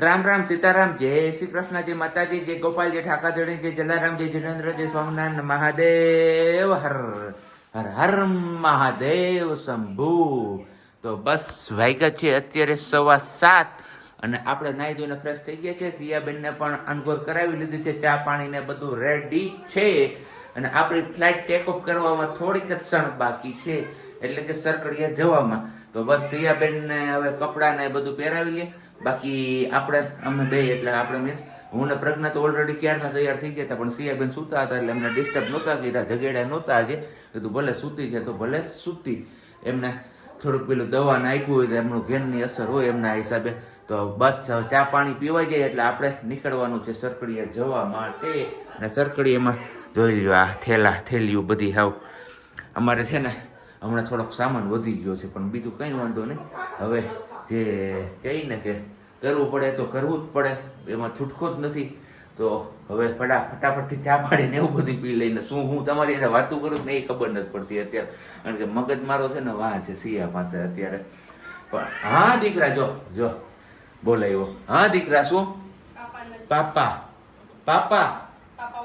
રામ રામ સીતારામ, જય શ્રી કૃષ્ણ, જય માતાજી, જય ગોપાલજી ઠાકાધણી જય જલારામ, જય જીનેન્દ્ર, જય સ્વામિનારાયણ મહાદેવ, હર હર હર મહાદેવ શંભુ. તો બસ વાગ્યા છે અત્યારે સવા સાત અને આપણે નાહી ધોઈને ફ્રેશ થઈ ગયા છે. સિયાબેનને પણ અનગોર કરાવી લીધી છે. ચા પાણીને બધું રેડી છે. અને આપણી ફ્લાઇટ ટેક ઓફ કરવામાં થોડીક જ ક્ષણ બાકી છે. એટલે કે સરકડિયા જવામાં. તો બસ સિયાબેનને હવે કપડાને બધું પહેરાવી લઈએ. બાકી આપણે, અમે બે એટલે આપણે મીન્સ, હું ને પ્રજ્ઞા તો ઓલરેડી ક્યારના તૈયાર થઈ ગયા હતા, પણ સિયાબેન સૂતા હતા એટલે એમને ડિસ્ટર્બ નહોતા કર્યા ઝઘેડા નહોતા આજે કીધું ભલે સૂતી છે તો ભલે સૂતી. એમને થોડુંક પેલું દવા નાખ્યું હોય તો એમનું ઘેનની અસર હોય એમના હિસાબે. તો બસ ચા પાણી પીવાઈ જાય એટલે આપણે નીકળવાનું છે સરકડીએ જવા માટે. અને સરકડીએમાં જોઈ લો આ થેલા, થેલીઓ બધી હાવ. અમારે છે ને, હમણાં થોડોક સામાન વધી ગયો છે, પણ બીજું કંઈ વાંધો નહીં. હવે જે કહી ને કે કરવું પડે તો કરવું જ પડે. એમાં છૂટકો જ નથી. તો હવે ફટા ફટાફટથી ચા પાડીને એવું બધું પી લઈને શું હું તમારી સાથે વાતું કરું ને એ ખબર નથી પડતી અત્યારે. કારણ કે મગજ મારો છે ને વાહ છે સિયા પાસે અત્યારે. પણ હા દીકરા જો જો બોલાયો હા દીકરા શું? પાપા પાપા.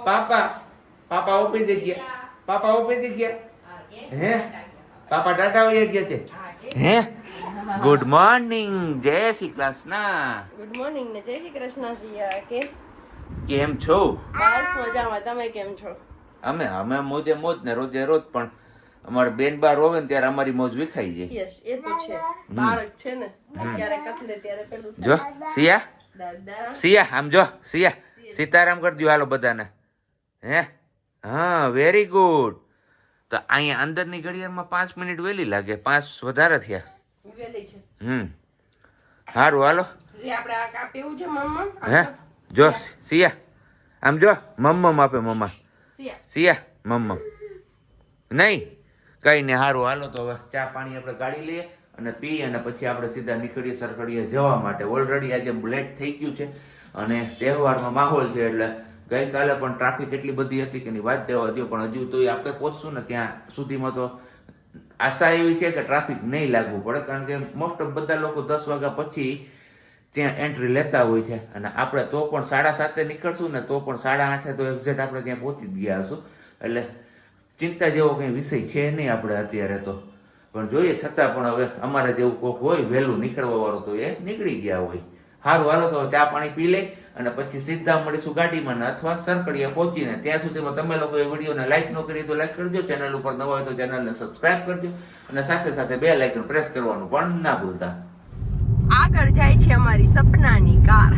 પાપા. પાપા ઓપી જગ્યા. પાપા ઓપી જગ્યા. હે પાપા. ટાટા વયા ગયા છે? હે? ગુડ મોર્નિંગ જય શ્રી કૃષ્ણ. ગુડ મોર્નિંગ ને જય શ્રી કૃષ્ણ સિયા કે? કેમ છો? બસ મજામાં તમે કેમ છો? અમે અમે મોજે મોજ ને રોજે રોજ પણ અમારે બેન બાર હોવે ને ત્યારે અમારી મોજ વિખાઈ જાય. યસ એ તો છે. બાળક છે ને ત્યારે કથલે ત્યારે પેલું જો સિયા? દાદા? સિયા આમ જો સિયા. સીતારામ કરજો હાલો બધાને. હે? હા વેરી ગુડ તો અહીંયા અંદરની ઘડિયાળમાં પાંચ મિનિટ વહેલી લાગે. પાંચ વધારે થયા. હમ. સારું હાલો. આપણે એવું છે હે? જો. સિયા. આમ જો મમ્મમ આપે મમ્મા. સિયા. સિયા મમ્મમ. નહીં. કઈ ને સારું હાલો તો હવે ચા પાણી આપણે ગાડી લઈએ અને પી અને પછી આપણે સીધા નીકળીએ સરખડીએ જવા માટે. ઓલરેડી આજે લેટ થઈ ગયું છે અને તહેવારમાં માહોલ છે એટલે ગઈકાલે પણ ટ્રાફિક એટલી બધી હતી કે એની વાત જવા દો પણ હજુ તો આપણે પહોંચશું ને ત્યાં સુધીમાં તો આશા એવી છે કે ટ્રાફિક નહીં લાગવું પડે, કારણ કે મોસ્ટ ઓફ બધા લોકો દસ વાગ્યા પછી ત્યાં એન્ટ્રી લેતા હોય છે. અને આપણે તો પણ સાડા સાતે નીકળશું ને તો પણ સાડા આઠે તો એક્ઝેક્ટ આપણે ત્યાં પહોંચી જ ગયા હશું. એટલે ચિંતા જેવો કંઈ વિષય છે નહીં આપણે અત્યારે તો. પણ જોઈએ, છતાં પણ હવે અમારે જેવું કોઈક હોય, વહેલું નીકળવા વાળું તો એ નીકળી ગયા હોય. સારું હાલો તો ચા પાણી પી લઈ. અને પછી સીધા મળીશું ગાડીમાં અથવા સરકડીએ પહોંચીને. ત્યાં સુધીમાં તમે લોકો એ વિડીયોને લાઇક ન કરી તો લાઇક કરજો. ચેનલ ઉપર નવા હોય તો ચેનલને સબસ્ક્રાઇબ કરજો. અને સાથે સાથે બે લાઇકન પ્રેસ કરવાનું પણ ના ભૂલતા. આગળ જાય છે અમારી સપનાની કાર.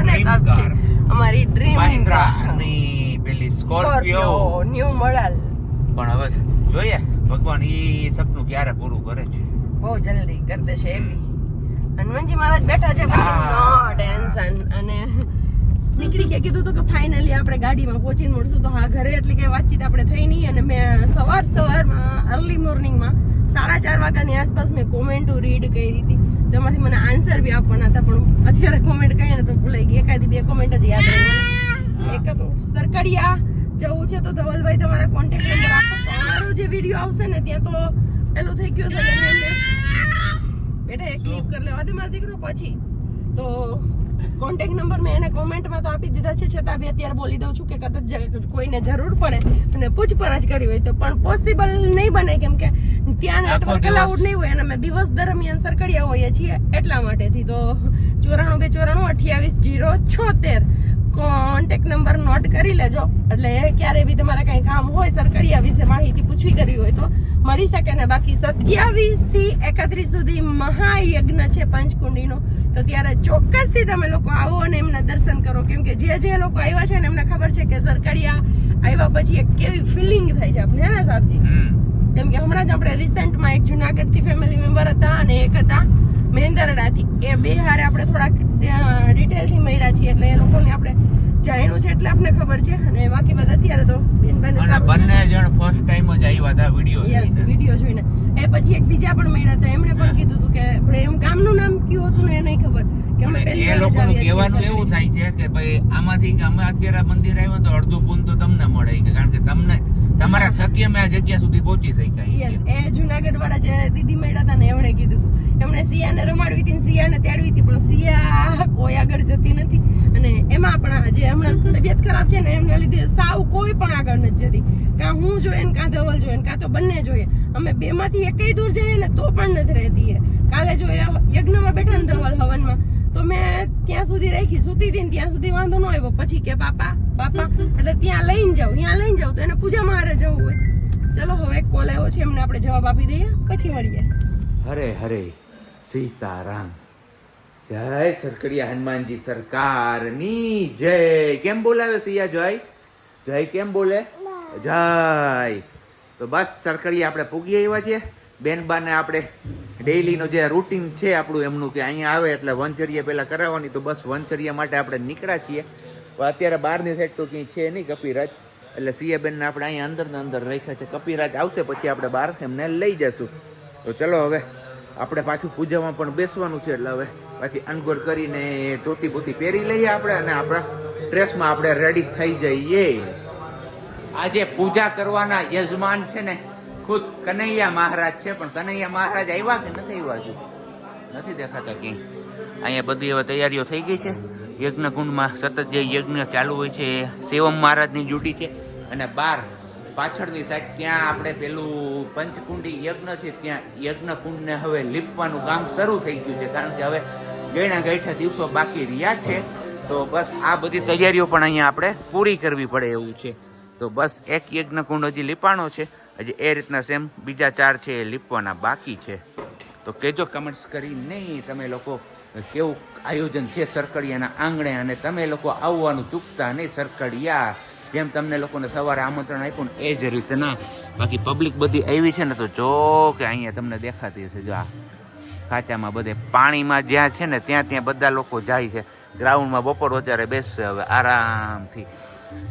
અને સાબ છે. અમારી ડ્રીમ મહિન્દ્રા અને પેલી સ્કોર્પિયો ન્યુ મોડલ પણ હવે જોઈએ. ભગવાન એ સપનું ક્યારે પૂરું કરે છે? બહુ જલ્દી કરી દેશે એ બી હનુમાનજી મહારાજ બેઠા છે. ટેન્શન અને નીકળી ગયા. કીધું હતું કે ફાઇનલી આપણે ગાડીમાં પહોંચીને મળશું. તો હા ઘરે એટલી કે વાતચીત આપણે થઈ નહીં. અને મેં સવાર સવારમાં અર્લી મોર્નિંગમાં સાડા ચાર વાગ્યાની આસપાસ મેં કોમેન્ટો રીડ કરી હતી. તેમાંથી મને આન્સર બી આપવાના હતા પણ અત્યારે કોમેન્ટ કહીએ ને તો ભૂલાઈ ગઈ. એકાદી બે કોમેન્ટ જ યાદ રહી. એક તો સરકડિયા જવું છે તો ધવલભાઈ તમારા કોન્ટેક્ટ નંબર આપો. તમારો જે વીડિયો આવશે ને ત્યાં તો પેલું થઈ ગયું છે. બેટા એક ક્લિક કરી લેવા દે મારો દીકરો પછી. તો કોન્ટેક નંબર મેં એને કોમેન્ટમાં તો આપી દીધા છે. છતાં બી અત્યારે બોલી દઉં છું કે કદાચ કોઈને જરૂર પડે અને પૂછપરછ કરી હોય તો પણ પોસિબલ નહીં બને. કેમ કે ત્યાં નેટવર્ક અલાઉડ નહીં હોય અને અમે દિવસ દરમિયાન સરકડિયા હોઈએ છીએ એટલા માટેથી. તો ચોરાણું બે ચોરાણું અઠ્યાવીસ જીરો છોતેર. કોન્ટેક નંબર નોટ કરી લેજો. એટલે ક્યારે બી તમારે કંઈ કામ હોય સરકડિયા વિશે માહિતી પૂછવી કરવી હોય તો મળી શકે ને બાકી સત્યાવીસથી એકત્રીસ સુધી મહાયજ્ઞ છે પંચકુંડીનો. તો ત્યારે ચોક્કસથી તમે લોકો આવો અને એમના દર્શન કરો. કેમ કે જે જે લોકો આવ્યા છે ને એમને ખબર છે કે સરકડિયા આવ્યા પછી એક કેવી ફિલિંગ થાય છે આપણે હે ને સાહેબજી? કેમ કે હમણાં જ આપણે રિસેન્ટમાં એક જુનાગઢથી ફેમિલી મેમ્બર હતા અને એક હતા મહેન્દરડાથી એ બે હારે આપણે થોડાક ડિટેલથી મળ્યા છીએ. એટલે એ લોકોને આપણે જાણ્યું છે એટલે આપણે ખબર છે. અને બાકી બધા ત્યારે તો અને છે. બંને જણ ફર્સ્ટ ટાઈમ જ આવ્યા હતા વિડિયો યસ વિડિયો જોઈને. એ પછી એક બીજા પણ મળ્યા હતા. એમણે પણ કીધું હતું કે આપણે એમ ગામનું નામ કયું હતું ને એ નહીં ખબર. કે અમે પહેલી એ લોકોનું કહેવાનું એવું થાય છે કે ભાઈ આમાંથી કે અમે અત્યારે મંદિર આવ્યો તો અડધું પૂન તો તમને મળે કે કારણ કે તમને તમારા થકી અમે આ જગ્યા સુધી પહોંચી શકાય યસ એ જુનાગઢ વાળા જે દીદી મળ્યા હતા ને એમણે કીધું એમણે સિયાને રમાડવી હતી ને સિયાને તેડવી હતી પણ સિયા કોઈ આગળ જતી જે હમણાં તબિયત ખરાબ છે ને એમને લીધે સાવ કોઈ પણ આગળ નથી જતી. કાં હું જોઈએ ને કાં ધવલ જોઈએ કાં તો બંને જોઈએ. અમે બે માંથી એકય દૂર જઈએ ને તો પણ નથી રહેતી કાલે જોઈએ યજ્ઞમાં બેઠા ને ધવલ હવનમાં, તો મેં ત્યાં સુધી રાખી, સુતી હતી ત્યાં સુધી વાંધો ન આવ્યો. પછી કે, પાપા પાપા, એટલે ત્યાં લઈને જાઉં ત્યાં લઈને જાઉં તો એને પૂજા મારે જવું હોય. ચલો, હવે કોલ આવ્યો છે, એમને આપણે જવાબ આપી દઈએ, પછી મળીએ. હરે હરે, સીતારામ. જય સરકડિયા હનુમાનજી સરકારની જય. કેમ બોલાવે સિયા જય જય કેમ બોલે? જય તો બસ સરકડિયા આપણે પૂગી આવ્યા છીએ. બેનબાને આપણે ડેઈલીનો જે રૂટીન છે આપણું એમનું કે અહીંયા આવે એટલે વનચર્યા પહેલાં કરાવવાની, તો બસ વનચર્યા માટે આપણે નીકળ્યા છીએ. અત્યારે બહારની સાઈડ તો ક્યાંય છે નહીં કપિરાજ. એટલે સીએ બેનને આપણે અહીંયા અંદર ને અંદર રાખ્યા છે. કપિરાજ આવશે પછી આપણે બહાર એમને લઈ જશું. તો ચલો હવે આપણે પાછું પૂજામાં પણ બેસવાનું છે એટલે હવે પાછી અનગોર કરીને ધોતી બોતી પહેરી લઈએ આપણે અને આપણા ડ્રેસમાં આપણે રેડી થઈ જઈએ. આજે પૂજા કરવાના યજમાન છે ને, ખુદ કનૈયા મહારાજ છે, પણ કનૈયા મહારાજ આવ્યા કે નથી આવ્યા હજુ? નથી દેખાતા ક્યાંય. અહીંયા બધી હવે તૈયારીઓ થઈ ગઈ છે. યજ્ઞ કુંડમાં સતત જે યજ્ઞ ચાલુ હોય છે સેવમ મહારાજની ડ્યુટી છે. અને બાર પાછળની સાઈડ ત્યાં આપણે પેલું પંચકુંડી યજ્ઞ છે, ત્યાં યજ્ઞ કુંડને હવે લીપવાનું કામ શરૂ થઈ ગયું છે. કારણ કે હવે ગયણા ગયઠા દિવસો બાકી રહ્યા છે, તો બસ આ બધી તૈયારીઓ પણ અહીંયા આપણે પૂરી કરવી પડે એવું છે. તો બસ એક યજ્ઞ કુંડ હજી લીપાણો છે, હજી એ રીતના સેમ બીજા ચાર છે એ લીપવાના બાકી છે. તો કેજો કમેન્ટ્સ કરી નહીં તમે લોકો કેવું આયોજન છે સરકડિયાના આંગણે અને તમે લોકો આવવાનું ચૂકતા નહીં સરકડિયા. જેમ તમને લોકોને સવારે આમંત્રણ આપ્યું ને એ જ રીતના. બાકી પબ્લિક બધી આવી છે ને તો જો કે અહીંયા તમને દેખાતી હશે, જો આ ખાંચામાં બધે પાણીમાં જ્યાં છે ને ત્યાં ત્યાં બધા લોકો જાય છે. ગ્રાઉન્ડમાં બપોર વચારે બેસશે હવે આરામથી.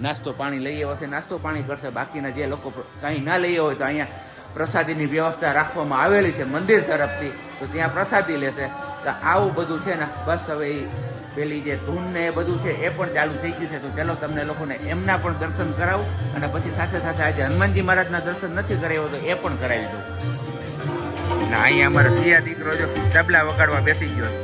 નાસ્તો પાણી લઈ આવ્યો છે નાસ્તો પાણી કરશે. બાકીના જે લોકો કાંઈ ના લઈ હોય તો અહીંયા પ્રસાદીની વ્યવસ્થા રાખવામાં આવેલી છે મંદિર તરફથી. તો ત્યાં પ્રસાદી લેશે. તો આવું બધું છે ને, બસ હવે એ પેલી જે ધૂન ને એ બધું છે એ પણ ચાલુ થઈ ગયું છે. તો ચાલો તમને લોકોને એમના પણ દર્શન કરાવું અને પછી સાથે સાથે આજે હનુમાનજી મહારાજના દર્શન નથી કરાવ્યો તો એ પણ કરાવી દઉં. ને, અહીંયા અમારો સિયા દીકરો જો તબલા વગાડવા બેસી ગયો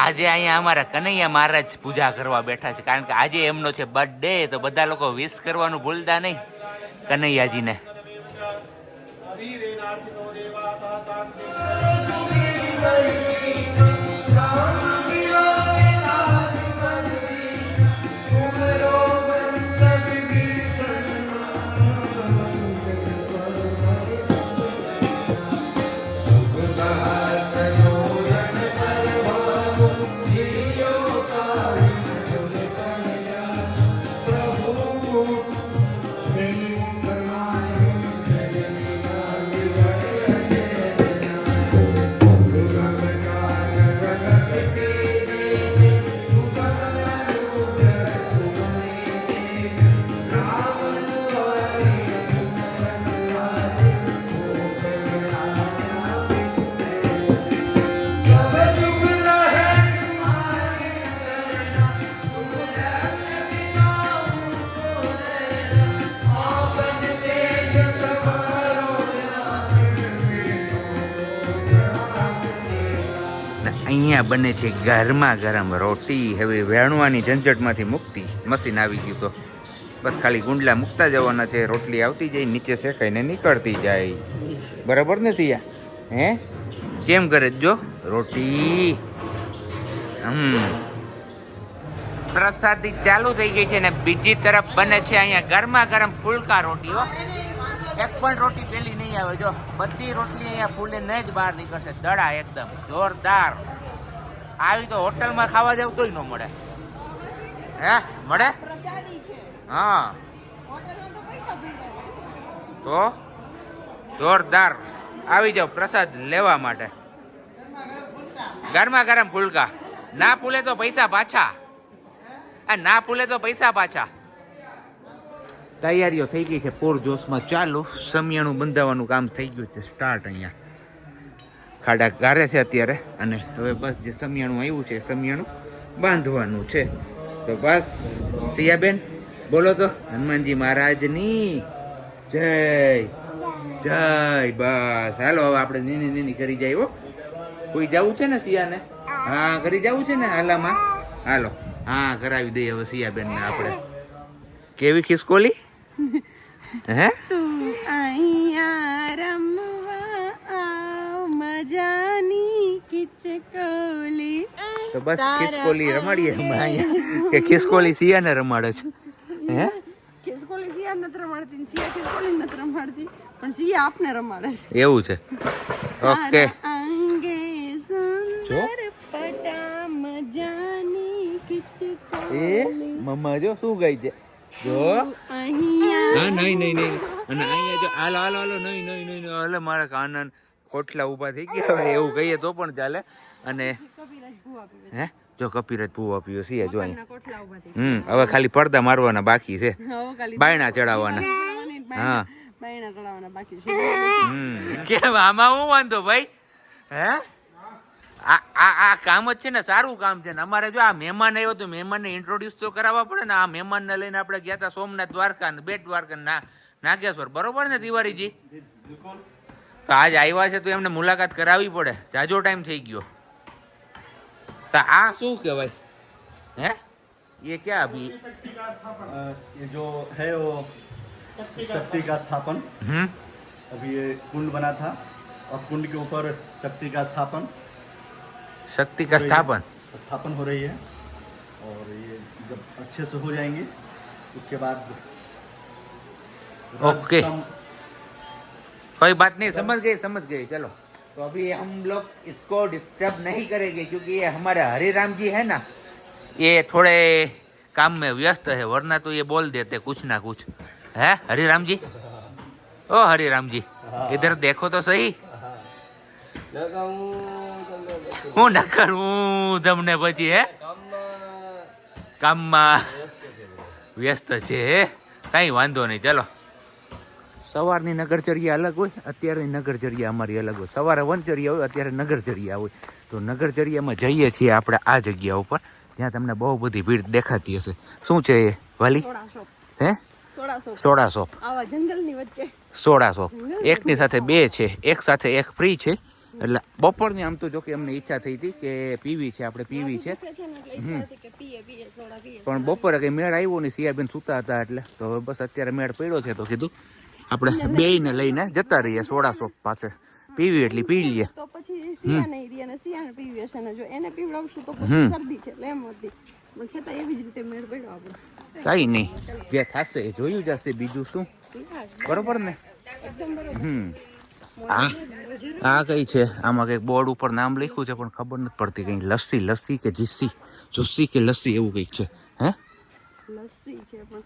આજે અહીંયા અમારા કનૈયા મહારાજ પૂજા કરવા બેઠા છે. કારણ કે આજે એમનો છે બર્થડે તો બધા લોકો વિશ કરવાનું ભૂલતા નહીં. કનૈયાજીને. ને અહીંયા બને છે ગરમા ગરમ રોટી. હવે વેણવાની ઝંઝટમાંથી મુક્તિ. મશીન આવી ગયું તો બસ ખાલી ગુંડલા મૂકતા જવાના છે. રોટલી આવતી જાય, નીચે શેકાઈને નીકળતી જાય. બરાબર ને સિયા? હે? કેમ કરે જો? રોટી. હમ. પ્રસાદી ચાલુ થઈ ગઈ છે ને બીજી તરફ બને છે અહીંયા ગરમા ગરમ ફુલકા રોટીઓ એક પણ રોટી પેલી નહીં આવે જો. બધી રોટલી અહીંયા ફૂલીને જ બહાર નીકળશે. દડા એકદમ જોરદાર. આવી તો હોટલમાં ખાવા જાવ તોય ન મળે. હે? મળે? હા. તો જોરદાર. આવી જાવ પ્રસાદ લેવા માટે. ગરમા ગરમ ફુલકા. ના ફૂલે તો પૈસા પાછા. આ ના ફૂલે તો પૈસા પાછા. તૈયારીઓ થઈ ગઈ છે. પૂર જોશમાં ચાલુ. સમિયાણું બંધાવવાનું કામ થઈ ગયું છે. સ્ટાર્ટ અહીંયા. ખાડા ગારે છે અત્યારે. અને હવે બસ જે સમિયાણું આવ્યું છે સમિયાણું બાંધવાનું છે. તો બસ સિયાબેન બોલો તો. હનુમાનજી મહારાજની જય જય બસ. હાલો હવે આપણે નીની નીની કરી જાય હો. કોઈ જવું છે ને સિયાને? હા કરી જવું છે ને હાલામાં? હાલો હા કરાવી દઈએ હવે સિયાબેન ને આપણે. કેવી ખિસકોલી? હે? તું અહીંયા રમવા મજાની તો બસ ખિસકોલી રમાડીએ અમે અહીંયા. કે ખિસકોલી સિયાને રમાડે છે. હે? ખિસકોલી સિયા નથી રમાડતી સિયા ખિસકોલી નથી રમાડતી. પણ સિયા આપને રમાડે છે. એવું છે. ઓકે. અંગે સુંદર પટા મજાની એ મમ્મા જો શું ગાય છે? જો. અહીંયા ના નહીં નહીં નહીં. અને અહીંયા જો હાલો હાલો હાલો નહીં નહીં નહીં નહીં હાલે મારા કાનન. કોટલા ઊભા થઈ ગયા હવે એવું કહીએ તો પણ ચાલે. અને પીવે હે? જો કપિરાજ ભૂવા પીયો છે જો હમ હવે ખાલી પડદા મારવાના બાકી છે. બાયણા ચડાવવાના. હા. બાયણા- બાયણા ચડાવવાના બાકી છે. હમ. કેમ આમાં હું વાંધો ભાઈ? હે? આ આ આ કામ જ છે ને સારું કામ છે ને. અમારે જો આ મહેમાન આવ્યો તો મહેમાનને ઇન્ટ્રોડ્યુસ તો કરાવવા પડે ને. આ મહેમાનને લઈને આપણે ગયા હતા સોમનાથ દ્વારકા ને બેટ દ્વારકા ના નાગેશ્વર. બરોબર ને તિવારીજી? તો આજ આવ્યા છે તો એમને મુલાકાત કરાવવી પડે જાજો ટાઈમ થઈ ગયો તો આ શું કહેવાય હે ये क्या अभी अ, ये जो है वो शक्ति का स्थापन हम्म अभी ये कुंड बना था और कुंड के ऊपर शक्ति का स्थापन शक्ति का स्थापन स्थापन हो रही है और ये जब अच्छे से हो जाएंगे उसके बाद ओके। राजस्तंभ कोई बात नहीं समझ गए समझ गए चलो तो अभी हम लोग इसको डिस्टर्ब नहीं करेंगे क्योंकि ये हमारे हरिराम जी है ना ये थोड़े काम में व्यस्त है वरना तो ये बोल देते कुछ ना कुछ है हरिराम जी ओ हरिराम जी इधर देखो तो सही હું ન કરું તમને પછી હે કામમાં વ્યસ્ત છે હે કઈ વાંધો નહીં ચલો સવારની નગરચર્યા અલગ હોય અત્યારની નગરચર્યા અમારી અલગ હોય. સવારે વનચર્યા હોય અત્યારે નગરચર્યા હોય. તો નગરચર્યામાં જઈએ છીએ આપણે આ જગ્યા ઉપર જ્યાં તમને બહુ બધી ભીડ દેખાતી હશે. શું છે એ વાલી? હે? Soda shop. આવા જંગલની વચ્ચે. Soda shop. એકની સાથે બે છે. એક સાથે એક ફ્રી છે. એટલે બપોરની આમ તો જો કે અમને ઈચ્છા થઈ હતી કે પીવી છે આપણે પીવી છે. પણ બપોરે કઈ મેળ આવ્યો નહીં સિયાબેન સૂતા હતા એટલે. તો બસ અત્યારે મેળ પડ્યો છે તો કીધું. આપણે બેયને લઈને જતા રહીએ સોડા શોપ પાસે. પીવી એટલી પી લઈએ. તો પછી સિયા નહીં રહી અને સિયાને પીવી હશે ને જો એને પીવડાવશું તો પછી શરદી છે એટલે એમ હતી પણ છતાં એવી જ રીતે મેળ પડ્યો આપણે. કઈ નહીં. જે થશે એ જોયું જશે બીજું શું. બરોબર ને? હમ. આ આ કઈ છે? આમાં કંઈક બોર્ડ ઉપર નામ લખ્યું છે પણ ખબર નથી પડતી કઈ લસ્સી લસ્સી કે જીસ્સી? જુસ્સી કે લસ્સી એવું કંઈક છે હે? લસ્સી છે પણ